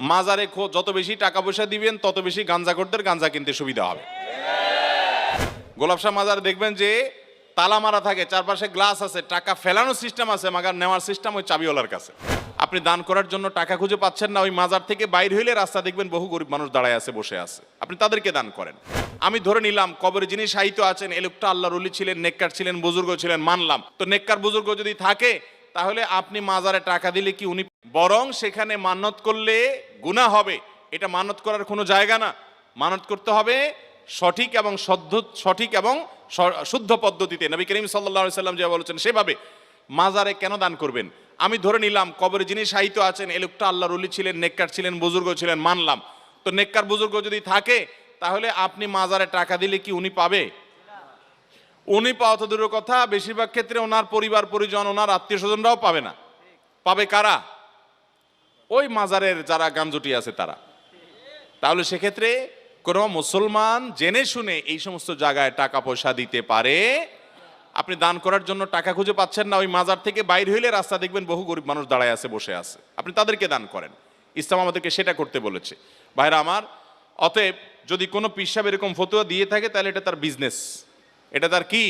মাজারে যত বেশি টাকা পয়সা দিবেন, তত বেশি গাঞ্জাখোরদের গাঞ্জা কিনতে সুবিধা হবে। গোলাপশাহ মাজার দেখবেন যে তালা মারা থাকে, চারপাশে গ্লাস আছে, টাকা ফেলানোর সিস্টেম আছে, মাগার নেওয়ার সিস্টেম ওই চাবিওয়ালার কাছে। আপনি দান করার জন্য টাকা খুঁজে পাচ্ছেন না, ওই মাজার থেকে বাইর হইলে রাস্তা দেখবেন বহু গরিব মানুষ দাঁড়ায় আছে, বসে আছে। আপনি তাদেরকে দান করেন। আমি ধরে নিলাম, কবরে যিনি সাহিত্য আছেন এ আল্লাহর উলি ছিলেন, নেককার ছিলেন, বুজুর্গ ছিলেন, মানলাম। তো নেককার, বুজুর্গ যদি থাকে তাহলে আপনি মাজারে টাকা দিলে কি উনি বরং সেখানে মানত করলে গুনাহ হবে? এটা মানত করার কোনো জায়গা না। মানত করতে হবে সঠিক এবং সঠিক এবং শুদ্ধ পদ্ধতিতে। নবী করিম সাল্লা সাল্লাম যে বলেছেন, সেভাবে মাজারে কেন দান করবেন? আমি ধরে নিলাম, কবরে যিনি সাহিত্য আছেন এ লোকটা আল্লাহর উলি ছিলেন, নেককার ছিলেন, বুজুর্গ ছিলেন, মানলাম। তো নেককার বুজুর্গ যদি থাকে, তাহলে আপনি মাজারে টাকা দিলে কি উনি পাবে? উনি পাওয়া তো দূরের কথা, বেশিরভাগ ক্ষেত্রে ওনার পরিবার, পরিজন, ওনার আত্মীয় স্বজনরাও পাবে না। পাবে কারা? ওই মাজারের যারা গামজুটি আছে তারা। তাহলে সেক্ষেত্রে কোনো মুসলমান জেনে শুনে এই সমস্ত জায়গায় টাকা পয়সা দিতে পারে। আপনি দান করার জন্য টাকা খুঁজে পাচ্ছেন না, ওই মাজার থেকে বাইর হইলে রাস্তা দেখবেন বহু গরিব মানুষ দাঁড়ায় আছে, বসে আছে। আপনি তাদেরকে দান করেন। ইসলাম আমাদেরকে সেটা করতে বলেছে। ভাইরা আমার, অতএব যদি কোনো পিসাব এরকম ফতুয়া দিয়ে থাকে, তাহলে এটা তার বিজনেস এটা তার কি?